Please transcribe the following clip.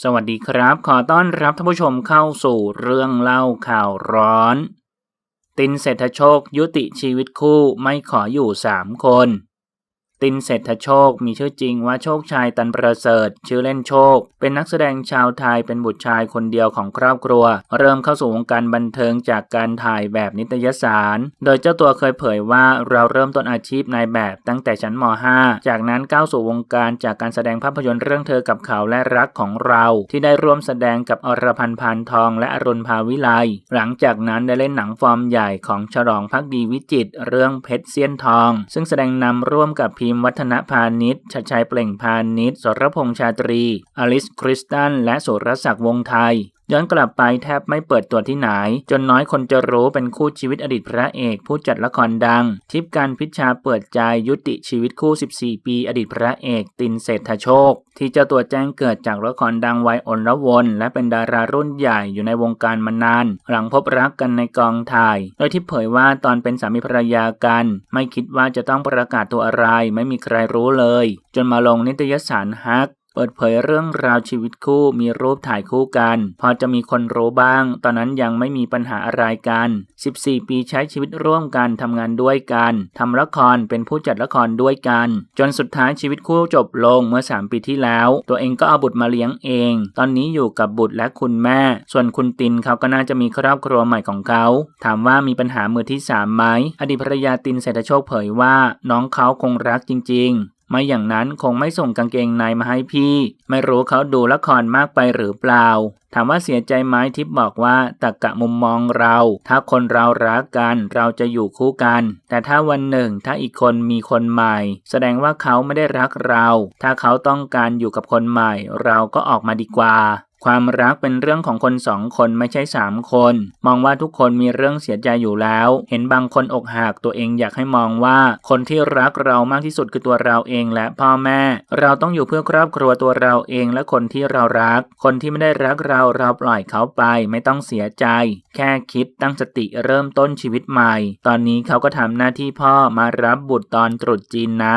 สวัสดีครับ ขอต้อนรับท่านผู้ชมเข้าสู่เรื่องเล่าข่าวร้อน ตินเศรษฐโชคยุติชีวิตคู่ไม่ขออยู่สามคน ตินเศรษฐโชค มีชื่อจริงว่าโชคชัยตันประเสริฐ ชื่อเล่นโชค เป็นนักแสดงชาวไทยเป็นบุตรชายคนเดียวของครอบครัว เริ่มเข้าสู่วงการบันเทิงจากการถ่ายแบบนิตยสาร โดยเจ้าตัวเคยเผยว่าเราเริ่มต้นอาชีพนายแบบตั้งแต่ชั้นม .5 จากนั้นก้าวสู่วงการจากการแสดงภาพยนตร์เรื่องเธอกับเขาและรักของเรา ที่ได้ร่วมแสดงกับอรพันธ์พานทอง และอรุณภาวิไลหลังจากนั้นได้เล่นหนังฟอร์มใหญ่ของฉลองพักดีวิจิตเรื่องเพชรเสี้ยนทอง ซึ่งแสดงนำร่วมกับพิมวัฒนพาณิชย์ชัดชัยเปล่งพาณิชย์สรพงษ์ชาตรี อลิสคริสตัน และสุรศักดิ์วงไทย ย้อนกลับไปแทบไม่เปิดตัวที่ไหน จนน้อยคนจะรู้เป็นคู่ชีวิตอดีตพระเอก ผู้จัดละครดัง ทิพการพิชชาเปิดใจยุติชีวิตคู่ 14 ปี อดีตพระเอกตินเศรษฐโชค ที่เจ้าตัวแจ้งเกิดจากละครดังวัยอนละวนและเป็นดารารุ่นใหญ่อยู่ในวงการมานาน หลังพบรักกันในกองถ่ายโดยที่เผยว่าตอนเป็นสามีภรรยากัน ไม่คิดว่าจะต้องประกาศตัวอะไร ไม่มีใครรู้เลย จนมาลงนิตยสารฮัก เปิดเผยเรื่องราวชีวิตคู่มีรูปถ่ายคู่กัน พอจะมีคนรู้บ้าง ตอนนั้นยังไม่มีปัญหาอะไรกัน 14 ปีใช้ชีวิตร่วมกันทำงานด้วยกันทำละครเป็นผู้จัดละครด้วยกัน จนสุดท้ายชีวิตคู่จบลงเมื่อ 3 ปีที่แล้ว ตัวเองก็เอาบุตรมาเลี้ยงเอง ตอนนี้อยู่กับบุตรและคุณแม่ ส่วนคุณตินเขาก็น่าจะมีครอบครัวใหม่ของเขา ถามว่ามีปัญหามือที่สามไหมอดีตภรรยาตินเศรษฐโชคเผยว่าน้องเขาคงรักจริง ๆ ไม่อย่างนั้นคงไม่ส่งกางเกงในมาให้พี่ ไม่รู้เขาดูละครมากไปหรือเปล่า ถามว่าเสียใจไหมทิพบอกว่าตักกะมุมมองเรา ถ้าคนเรารักกันเราจะอยู่คู่กัน แต่ถ้าวันหนึ่งถ้าอีกคนมีคนใหม่ แสดงว่าเขาไม่ได้รักเรา ถ้าเขาต้องการอยู่กับคนใหม่ เราก็ออกมาดีกว่า ความรักเป็นเรื่องของคนสองคนไม่ใช่สามคน มองว่าทุกคนมีเรื่องเสียใจอยู่แล้ว เห็นบางคนอกหักตัวเองอยากให้มองว่า คนที่รักเรามากที่สุดคือตัวเราเองและพ่อแม่ เราต้องอยู่เพื่อครอบครัวตัวเราเองและคนที่เรารัก คนที่ไม่ได้รักเราเราปล่อยเขาไป ไม่ต้องเสียใจ แค่คิดตั้งสติเริ่มต้นชีวิตใหม่ ตอนนี้เขาก็ทำหน้าที่พ่อมารับบุตรตอนตรุษจีนนะ